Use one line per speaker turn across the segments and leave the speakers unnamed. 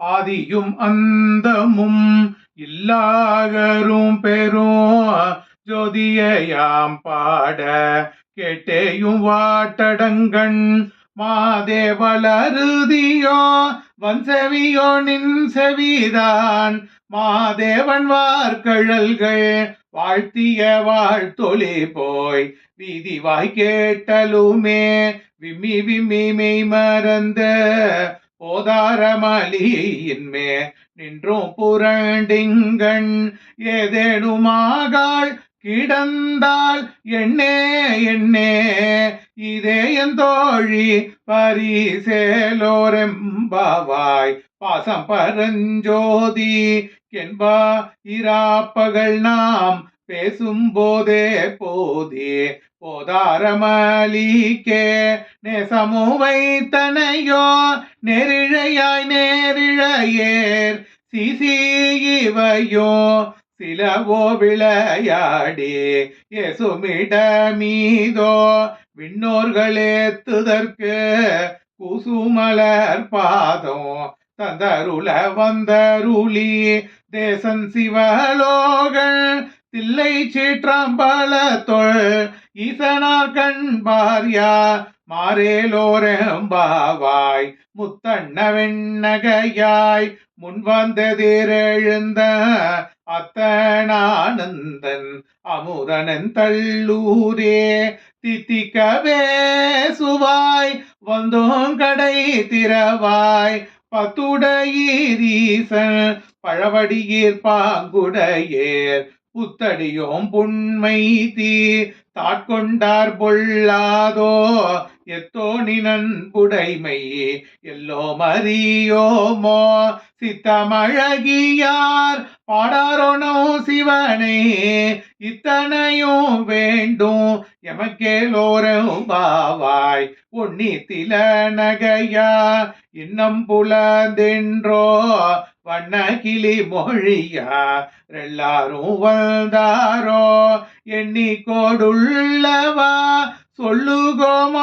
ஆதியும் அந்தமும் இல்லாகரும் பெரும் ஜோதியாம் பாட கேட்டேயும் வாட்டடங்கண். மாதேவளருதியோ வன்செவியோ நின் செவிதான் மாதேவன் வார்கழல்கள் வாழ்த்திய வாழ்த்தொழி போய் வீதி வாய் கேட்டலுமே விம்மி விம்மி மெய் மறந்த போதாரமலியின்மே நின்றும் புரண்டிங்கண் ஏதேனுமாகாள் கிடந்தால் எண்ணே எண்ணே இதே என் தோழி பரிசேலோரெம்பாவாய். பாசம் பரஞ்சோதி என்பா இராப்பகல் நாம் பேசும்போதே போதே போதே போதாரமளிக்கே. நேசமுவை வைத்தனையோ நெரிழையாய் நேரிழையேர். சிசி இவையோ சிலவோ விளையாடி. எசுமிட மீதோ விண்ணோர்களேத்துதற்கு குசுமலர் பாதம் தந்தருள வந்தருளி தேசன் சிவலோகள் தில்லை சீற்றம்பலத்தொள் ஈசனார் கண்பார்யா மாறேலோரெம்பாவாய் முத்தண்ண வெண்ணகையாய் முன் வந்ததிரெழுந்த அத்தனானந்தன் அமுதனன் தள்ளூரே தித்திக்கவே சுவாய் வந்தோம் கடை திறவாய் பத்துடையீரீசன் பழவடியீர் பாங்குடையேர் புத்தடியோம் புண்மை தீ தாட்கொண்டார் பொல்லாதோ? எத்தோனினன் புடைமை எல்லோ மரியோமோ சித்தமழகியார் பாடாரோனோ சிவனே இத்தனையும் வேண்டும் எமக்கேலோரும் பாவாய். உன்னி தில நகையா இன்னம் புலதென்றோ வண்ண கிளி மொழியா எல்லாரும் வந்தாரோ? எண்ணி உள்ளவா? சொல்லுகோமாவளவோ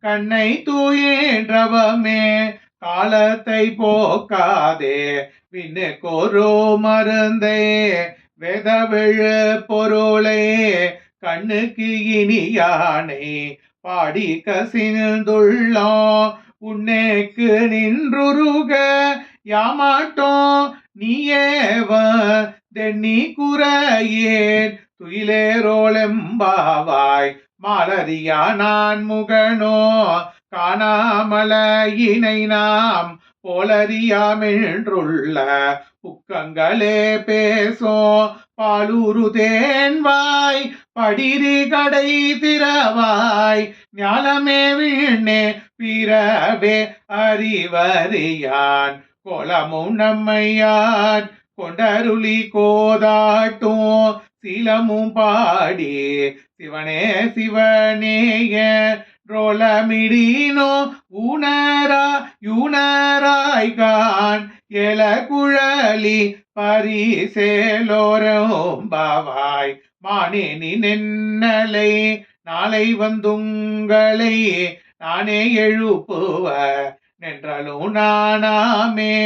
கண்ணை தூயேன்றவமே காலத்தை போக்காதே விண்ணு கோரோ மருந்தே. வெதவிழு பொருளே கண்ணுக்கு இனியானை பாடி கசிந்துள்ளோம் உன்னேக்கு நின்றுருக. யாமாட்டோம் நீயேவ தென்னி குறையேன். துயிலேரோளெம்பாவாய் மாலரியா நான் முகனோ காணாமலையினை நாம் போலறியாமென்றுள்ள புக்கங்களே பேசோ பாலூரு தேன்வாய் படிரி கடை திறவாய் ஞானமே வீணே பிறவே அறிவறியான் கோலமும் நம்மையான் கொண்டருளி கோதாட்டும் சீலமும் பாடி சிவனே சிவனேய ரோலமிடினோ உணரா யுணராய்கான் எல குழலி பரிசேலோரும் பாவாய் மானேனி நென்னலை நாளை வந்துங்களை நானே எழுப்புவ நின்றலும் நானாமே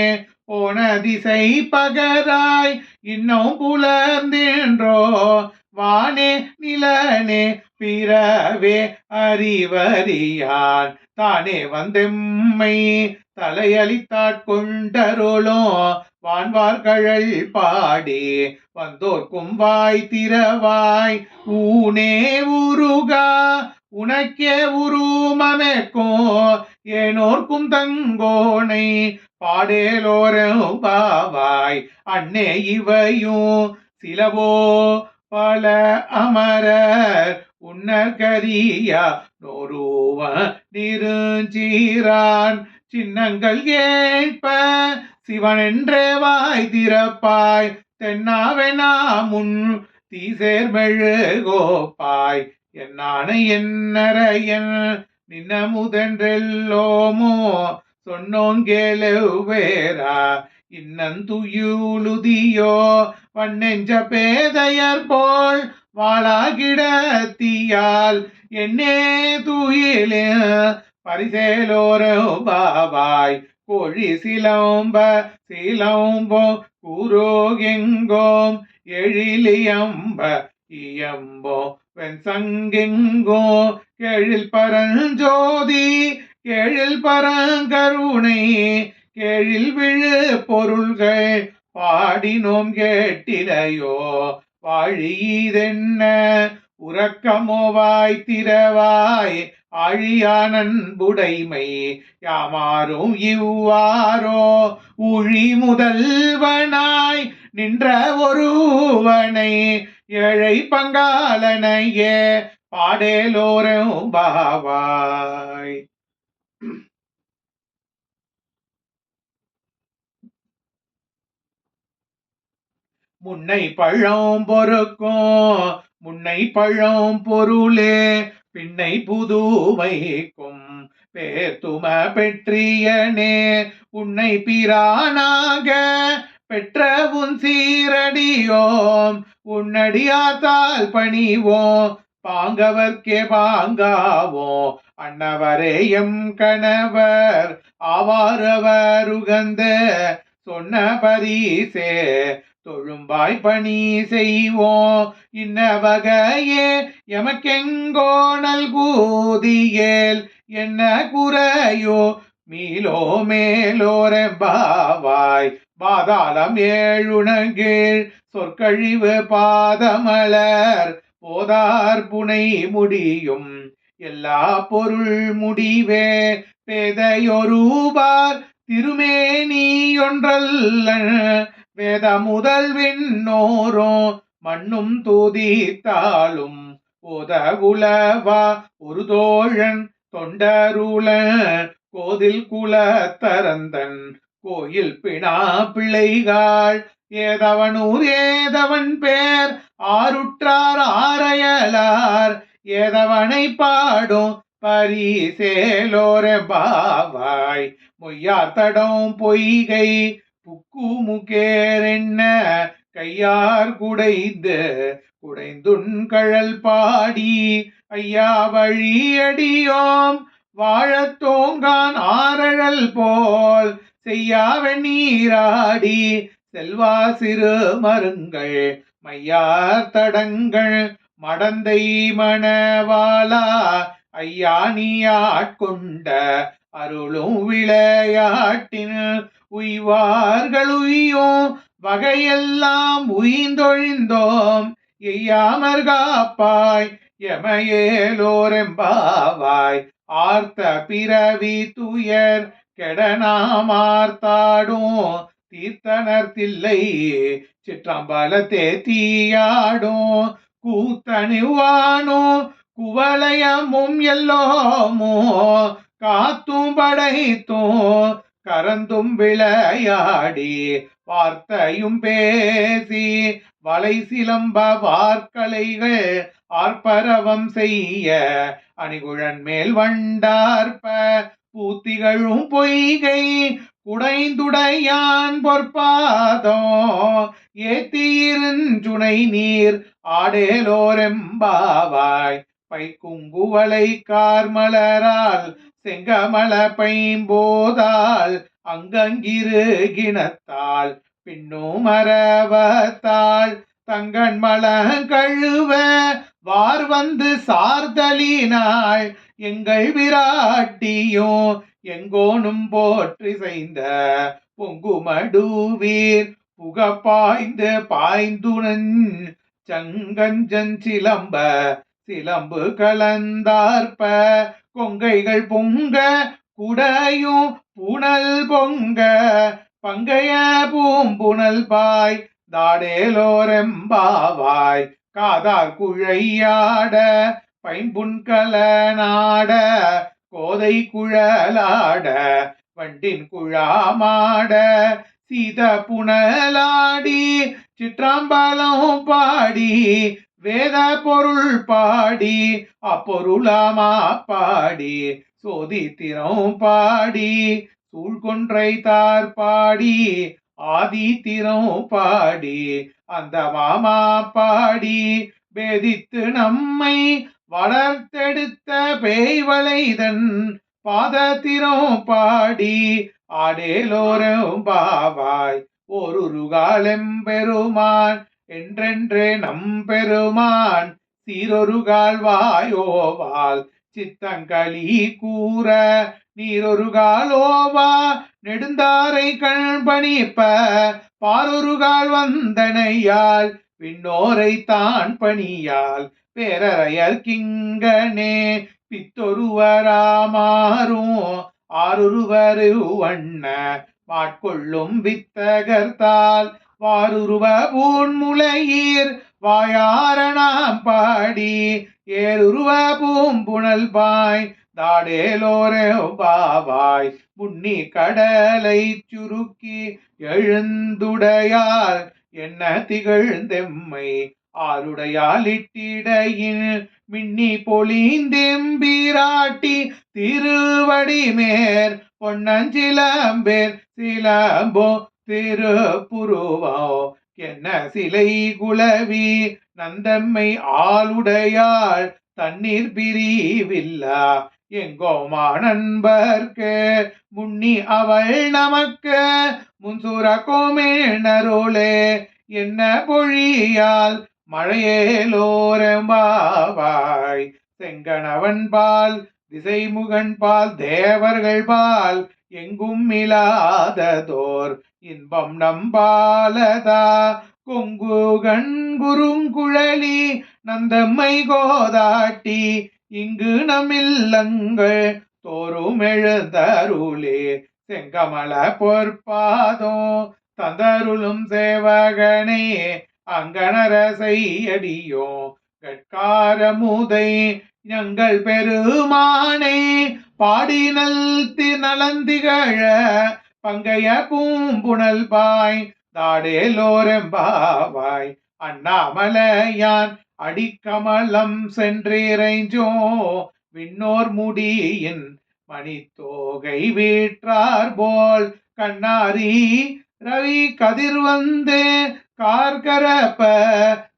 போன திசை பகராய் இன்னும் புலர்ந்தேன்றோ? வானே நிலனே பிறவே அறிவறியான். தானே வந்தெம்மை தலையளித்தாட்கொண்டருளோ வான்வார்கழல் பாடி வந்தோர்க்கும் வாய் திறவாய். ஊனே உருகா உனக்கே உருமமேக்கோ? ஏனோர்க்கும் தங்கோனை பாடேலோரும் பாவாய். அன்னே இவையும் சிலவோ பல அமரர். உன்னற்கரியா நோருவ நிருஞ்சீரான். சின்னங்கள் ஏற்ப சிவனென்றே வாய் திறப்பாய். தென்னாவெனா முன் தீசேர்மெழு கோப்பாய். என்னானை என்னரையன் நின்ன சொன்னோன் கேளுவேரா இன்னந்துயுளுதியோ வண்ணெஞ்ச பேதையர் போல் வாழாகிடத்தியால் என்னே தூயிலே பரிசேலோரோ பாபாய் கோழி சிலம்ப சிலம்போ எங்கோம் எழிலியம்ப இயம்போ வெண்சங்கெங்கோ கேழில் பரஞ்சோதி கேழில் பரங்கருணை கேழில் விழு பொருள்கள் பாடினோம் கேட்டிலையோ வாழியதென்ன? உறக்கமோ வாய் திறவாய் ஆழியானன்புடைமை யாமாரும் இவ்வாரோ உழி முதல்வனாய் நின்ற ஒருவனை ஏழை பங்காளனையே பாடேலோரும் பாவாய். முன்னை பழம் பொறுக்கும் முன்னை பழம் பொருளே பின்னை புதுமைக்கும் பேத்தும பெற்றியனே உன்னை பிரானாக பெற்ற உன் சீரடியோம். உன்னடியாத்தால் பணிவோம் பாங்கவர்க்கே பாங்காவோ அன்னவரே எம் கணவர் ஆவாரவர் உகந்த சொன்ன பரிசே தொழும்பாய் பணி செய்வோம் இன்ன வகையே எமக்கெங்கோ நல்கூதியேல் என்ன குறையோ? மீலோ மேலோரம்பாவாய். பாதாளம் ஏழுணங்கீழ் சொற்கழிவு பாதமலர் போதார் புனை முடியும். எல்லா பொருள் முடிவே பேதையொருபார் திருமேனியொன்றல்ல வேத முதல் விண்ணோரோ மண்ணும் தூதித்தாலும் உதகுலவா ஒரு தோழன் தொண்டருள கோதில் குலத்தரந்தன் கோயில் பிணா பிள்ளைகாள் ஏதவனூர் ஏதவன் பேர் ஆருற்றார் ஆரையலார் ஏதவனை பாடும் பரிசேலோர பாவாய் மொய்யார் தடம் பொய்கை புக்கு முகேரென்ன கையார் குடைந்த குடைந்துண் கழல் பாடி ஐயா வழியடியோம் வாழத்தோங்கான் ஆரழல் போல் செய்யாவ நீராடி செல்வா சிறு மருங்கள் மையார் தடங்கள் மடந்தை மணவாளா ஐயா நீ ஆட்கொண்ட அருளும் விளையாட்டின் உய்வார்கள் உய்யோம் வகையெல்லாம் உயிந்தொழிந்தோம். எய்யாமற் காப்பாய் எமையேலோரெம்பாவாய். ஆர்த்த பிறவி துயர் கெடனாமார்த்தாடும் தீர்த்தனர்த்தில்லை சிற்றம்பலத்தே தீயாடும். கூத்தணிவானோ குவலயமும் எல்லோமோ காத்தும் படைத்தும். கரந்தும் விளையாடி வார்த்தையும் பேசி வலை சிலம்ப வார்க்கலைகள் ஆர்ப்பரவம் செய்ய அணிகுழன் மேல் வண்டார்ப்ப பூத்திகளும் பொய்கை குடைந்துடையான் பொற்பாதோ ஏத்தியிருஞ்சுனை நீர் ஆடேலோரெம்பாவாய் பைக்குங்குவளை கார்மலரால் செங்கமல பைம்போதால் அங்கங்கிரு கிணத்தால் பின்னும் மரவத்தாள் தங்கன் மலங்கழுவ வார் வந்து சார்தலினாள் எங்கள் விராட்டியும் எங்கோனும் போற்றி செய்த பொங்குமடுவீர். புகப்பாய்ந்து பாய்ந்துணன் சங்கஞ்சன் சிலம்ப சிலம்பு கலந்தார்ப்ப கொங்கைகள் பொங்க குடையும் புனல் பொங்க. பங்கைய பூம்புணல் பாய் தாடேலோரெம்பாவாய். காதார் குழையாட பைம்புண்கல நாட கோதை குழலாட வண்டின் குழாமாட. சீத புனலாடி சிற்றாம்பலம் பாடி வேத பொருள் பாடி அப்பொருளாமா பாடி சோதித்திரம் பாடி சூழ்கொன்றை தார் பாடி ஆதித்திரம் பாடி. அந்த மாமா பாடி பேதித்து நம்மை வளர்த்தெடுத்த பேய்வளைதன் பாதத்திரம் பாடி. ஆடேலோரும் பாவாய் ஓருருகாலெம் பெருமான் என்றென்றே நம் பெருமான் சீரொருகால் வாயோவால் சித்தங்களி கூற நீரொருகாலோவா நெடுந்தாரை கண்பணிப்ப பாரொருகால் வந்தனையால். விண்ணோரை தான் பணியால் பேரறையர் கிங்கனே. பித்தொருவராமாறும் ஆருருவரு வண்ண. மாட்கொள்ளும் வித்தகர்த்தால் வாருருவ பூன்முளையீர் வாயாரணாம் பாடி ஏருருவ பூம்புணல் பாய் தாடேலோரே பாவாய் முன்னி கடலை சுருக்கி எழுந்துடையால் என்ன திகழ்ந்தெம்மை ஆருடையாலிட்டிடையின் மின்னி பொலிந்தெம்பிராட்டி திருவடிமேர் பொன்னஞ்சிலம்பேர் சிலம்போ திருப்புருவோ என்ன சிலை குளவி நந்தம்மை ஆளுடையாள் தண்ணீர் பிரிவில்லா. எங்கோமா நண்பர்க்கு முன்னி அவள் நமக்கு முன்சூர கோமேணருளே என்ன பொழியால் மழையேலோரம்பாவாய் செங்கணவன் பால் திசைமுகன் பால் தேவர்கள் பால் எங்கும் இல்லாததோர் இன்பம் நம்பாலதா? கொங்குகண் குறுங்குழலி நந்தம்மை கோதாட்டி இங்கு நம்மில்லங்கள் தோறும் எழுந்தருளே. செங்கமல பொற்பாதோ தந்தருளும் சேவகனே அங்கனரசையடியோ கட்காரமுதை எங்கள் பெருமானே. பாடினல் நலந்திகழ பங்கைய பூம்புணல் பாய் தாடேலோரம்பாவாய் அண்ணாமலையான் அடிக்கமலம் சென்றிறைஞ்சோ விண்ணோர் முடியின் மணித்தோகை வீற்றார் போல். கண்ணாரி ரவி கதிர் வந்து கார்கரப்ப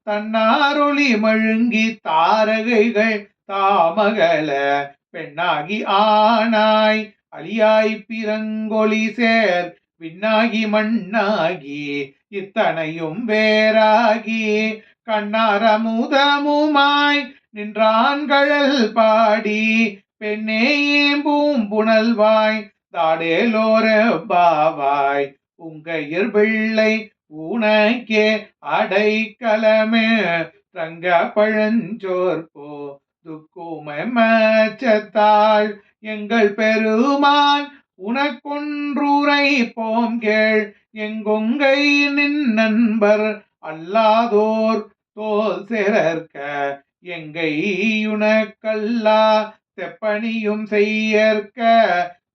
தன்னாரொளி மழுங்கி தாரகைகள் தாமகல பெண்ணாகி ஆனாய் அழியாய் பிறங்கொழி சேர் விண்ணாகி மண்ணாகி இத்தனையும் வேறாகி. கண்ணாரமுதமுமாய் நின்றான்கழல் பாடி பெண்ணே ஏம்பூம் புனல்வாய் தாடேலோர பாவாய். உங்கையர் பிள்ளை உனக்கே அடைக்கலமே ரங்க பழஞ்சோர்போ துக்குமச்சத்தாள் எங்கள் பெருமான் உனக்கொன்றுரை போம் கேள் எங்கொங்கை நின் நண்பர் அல்லாதோர் தோல் சிறர்க்க எங்கையுனக்கல்லா செப்பணியும் செய்யற்க.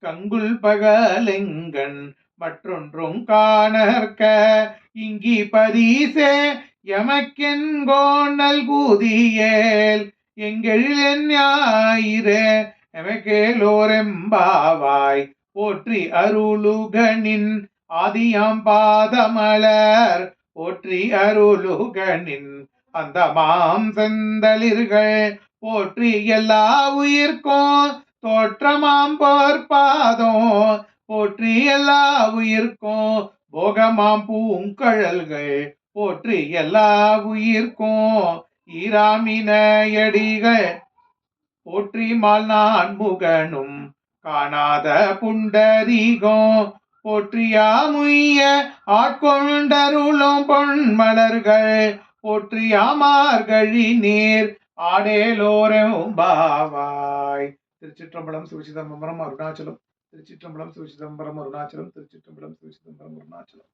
கங்குல் பகலெங்கன் மற்றொன்றும் காணற்க. இங்கி பரிசே எமக்கென்கோணல் கூதியேல். எங்கள் ஞாயிறு எமக்கேலோரெம்பாவாய் போற்றி அருளுகனின் ஆதியாம் பாதமலர். போற்றி அருளுகனின் அந்த மாம் செந்தளிர்கள். போற்றி எல்லா உயிர்க்கும் தோற்றமாம் போர்பாதம் போற்றி எல்லா உயிர்க்கும் போகமாம் பூங்கழல்கள். போற்றி எல்லா உயிர்க்கும் ஈராமினையடிகள் போற்றி மால் நான் முகனும் காணாத புண்டரீகம் போற்றியாமுய்ய ஆட்கொண்டருளும் பொன்மலர்கள் போற்றியாமார்கழி நீர் ஆடேலோரம் பாவாய். திருச்சிற்றம்பலம் சிவசிதம்பரம் அருணாச்சலம் திருச்சிற்றம்பலம் சிவசிதம்பரம் அருணாச்சலம் திருச்சிற்றம்பலம் சிவசிதம்பரம் அருணாச்சலம்.